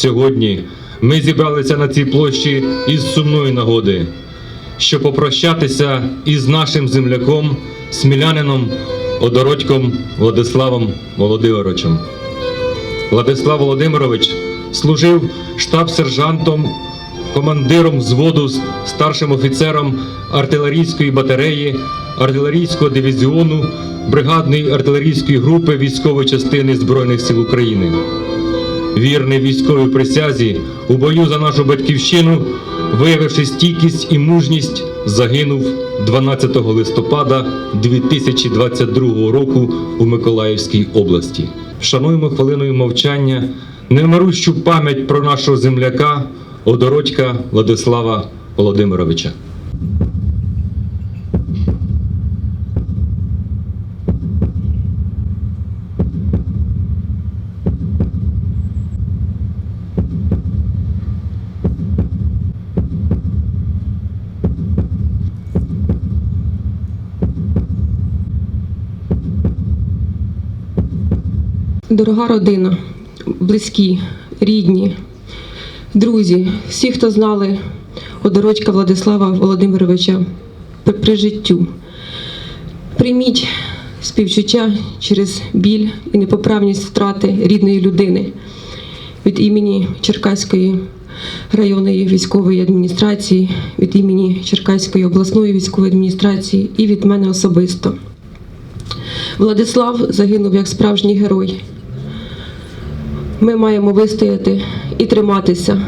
Сьогодні ми зібралися на цій площі із сумної нагоди, щоб попрощатися із нашим земляком, смілянином Одородьком Владиславом Володимировичем. Владислав Володимирович служив штаб-сержантом, командиром взводу, з старшим офіцером артилерійської батареї, артилерійського дивізіону, бригадної артилерійської групи військової частини Збройних сил України. Вірний військовій присязі у бою за нашу батьківщину, виявивши стійкість і мужність, загинув 12 листопада 2022 року у Миколаївській області. Вшануємо хвилиною мовчання немирущу пам'ять про нашого земляка Одородька Владислава Володимировича. Дорога родина, близькі, рідні, друзі, всі, хто знали Одородька Владислава Володимировича при життю. Прийміть співчуття через біль і непоправність втрати рідної людини від імені Черкаської районної військової адміністрації, від імені Черкаської обласної військової адміністрації і від мене особисто. Владислав загинув як справжній герой. Ми маємо вистояти і триматися,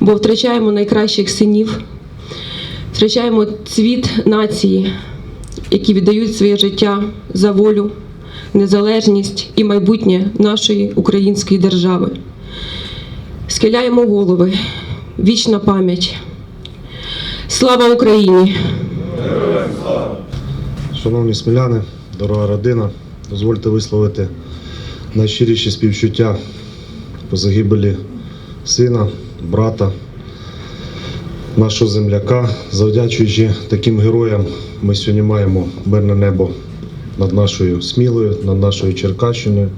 бо втрачаємо найкращих синів, втрачаємо цвіт нації, які віддають своє життя за волю, незалежність і майбутнє нашої української держави. Схиляємо голови, вічна пам'ять. Слава Україні! Шановні сміляни, дорога родина, дозвольте висловити найщиріші співчуття по загибелі сина, брата, нашого земляка. Завдячуючи таким героям, ми сьогодні маємо мирне небо над нашою Смілою, над нашою Черкащиною.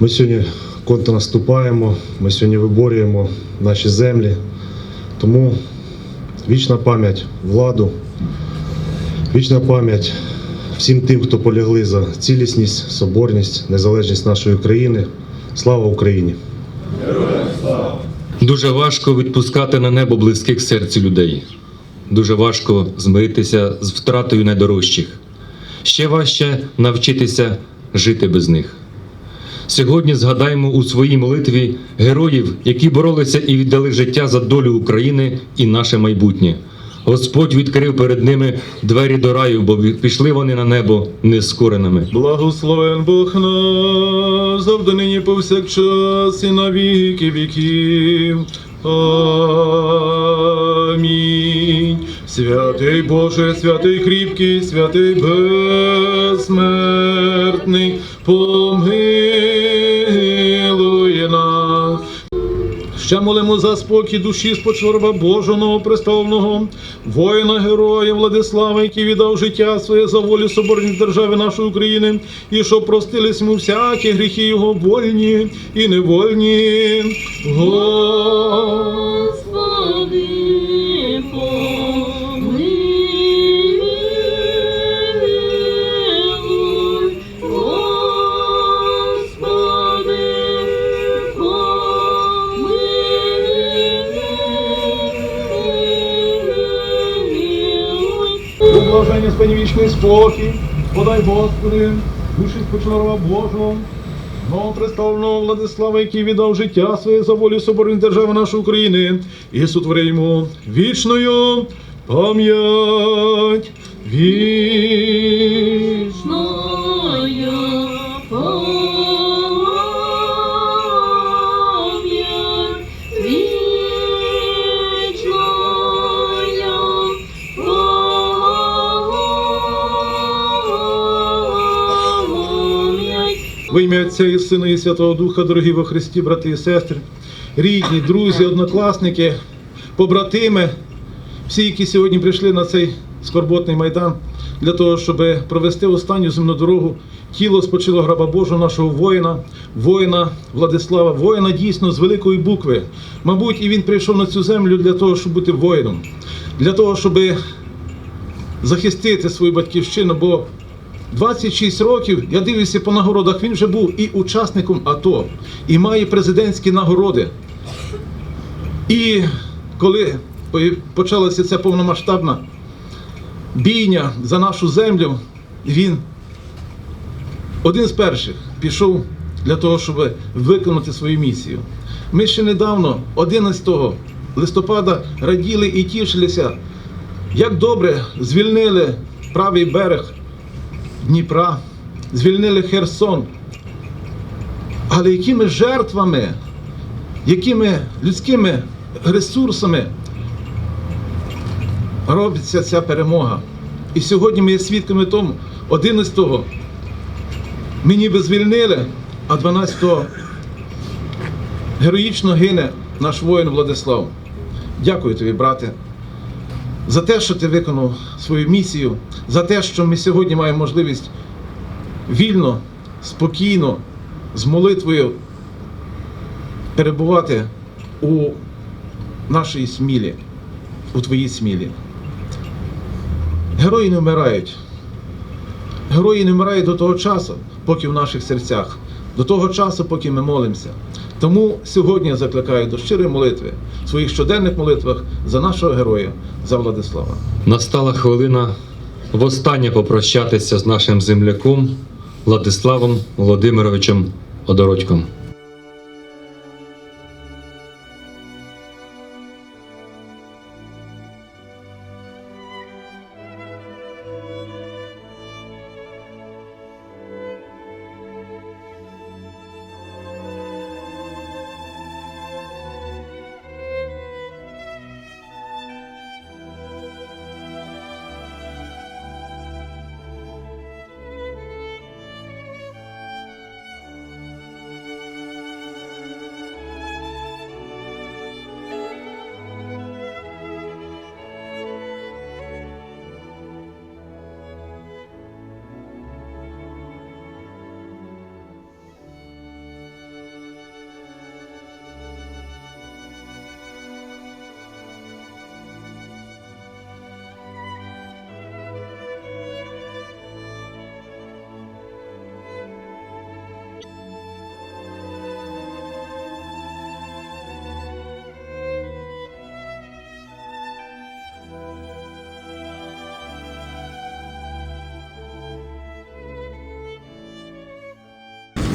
Ми сьогодні контрнаступаємо, ми сьогодні виборюємо наші землі. Тому вічна пам'ять владу, Вічна пам'ять всім тим, хто полягли за цілісність, соборність, незалежність нашої країни. Слава Україні! Дуже важко відпускати на небо близьких серцю людей. Дуже важко змиритися з втратою найдорожчих. Ще важче навчитися жити без них. Сьогодні згадаємо у своїй молитві героїв, які боролися і віддали життя за долю України і наше майбутнє. Господь відкрив перед ними двері до раю, бо пішли вони на небо нескореними. Благословен Бог наш, завжди нині повсякчас і на віки віків. Амінь. Святий Боже, святий кріпкий, святий безсмертний, помилуй Ще молимо за спокій душі спочорба Божого престолного, воїна героя Владислава, який віддав життя своє за волю соборність держави нашої України, і що простились йому всякі гріхи його вольні і невольні. Господи, спанівічний спокій, подай Господи, душі спочорба Божого. Новопредставленого Владислава, який віддав життя своє за волю соборної держави нашої України, і сотворимо вічною пам'ять. Вічною Во ім'я Отця і Сина і Святого Духа, дорогі во Христі, брати і сестри, рідні, друзі, однокласники, побратими, всі, які сьогодні прийшли на цей скорботний майдан, для того, щоб провести останню земну дорогу. Тіло спочило граба Божого нашого воїна, воїна Владислава, воїна дійсно з великої букви. Мабуть, і він прийшов на цю землю для того, щоб бути воїном, для того, щоб захистити свою батьківщину. Бо 26 років, я дивлюся по нагородах, він вже був і учасником АТО, і має президентські нагороди. І коли почалася ця повномасштабна бійня за нашу землю, він один з перших пішов для того, щоб виконати свою місію. Ми ще недавно, 11 листопада, раділи і тішилися, як добре звільнили правий берег Дніпра, звільнили Херсон. Але якими жертвами, якими людськими ресурсами робиться ця перемога. І сьогодні ми є свідками тому, 11-го ми ніби звільнили, а 12-го героїчно гине наш воїн Владислав. Дякую тобі, брате, за те, що ти виконав свою місію, за те, що ми сьогодні маємо можливість вільно, спокійно, з молитвою перебувати у нашій смілі, у твоїй смілі. Герої не вмирають. Герої не вмирають до того часу, поки в наших серцях, до того часу, поки ми молимося. Тому сьогодні я закликаю до щирої молитви в своїх щоденних молитвах за нашого героя, за Владислава. Настала хвилина востаннє попрощатися з нашим земляком Владиславом Володимировичем Одородьком.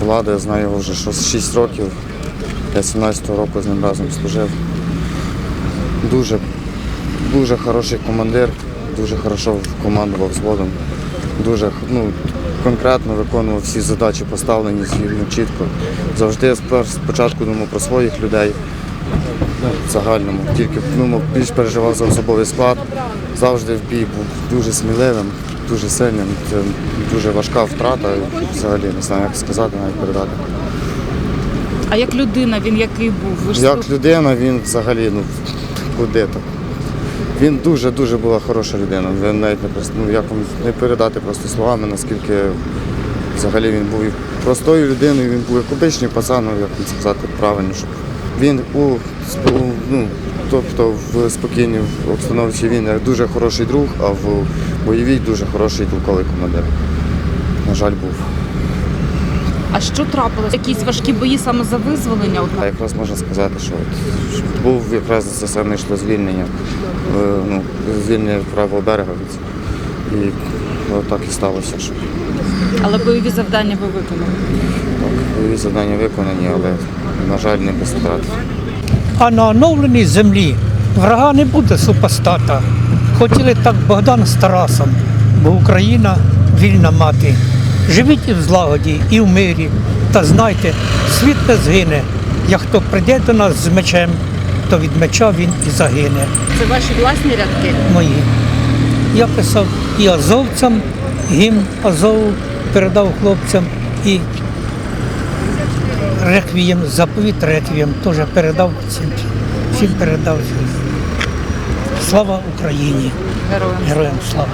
Влада, я знаю його вже що 6 років. Я 17-го року з ним разом служив. Дуже, дуже хороший командир, дуже хорошо командував взводом. Дуже ну, конкретно виконував всі задачі, поставлені звільно, чітко. Завжди спочатку думав про своїх людей в загальному. Тільки ну, більш переживав за особовий склад. Завжди в бій був дуже сміливим, дуже сильним. Це дуже важка втрата. Взагалі не знаю, як сказати, навіть передати. А як людина, він який був? Ви ж Як людина, він взагалі, ну куди то. Він дуже-дуже була хороша людина. Він навіть не просто, ну, як вам не передати просто словами, наскільки взагалі він був і простою людиною, він був як обичний пацан, ну, як вам сказати правильно, щоб він у, ну, тобто в спокійній обстановці він дуже хороший друг, а в бойовій дуже хороший толковий командир. На жаль, був. А що трапилось? Якісь важкі бої саме за визволення? А якраз можна сказати, що от був якраз це саме йшло звільнення, е, ну, звільнення правого берега. І от так і сталося, що Але бойові завдання ви виконали. Бойові завдання виконані, але, на жаль, не без втрат. А на оновленій землі врага не буде супостата. Хотіли так Богдан з Тарасом, бо Україна вільна мати. Живіть і в злагоді, і в мирі. Та знайте, світ не згине. Як хто прийде до нас з мечем, то від меча він і загине. Це ваші власні рядки? Мої. Я писав і азовцям, гімн Азову передав хлопцям і реквієм, заповіт реквієм теж передав всім, всім передав. Слава Україні! Героям. Героям слава!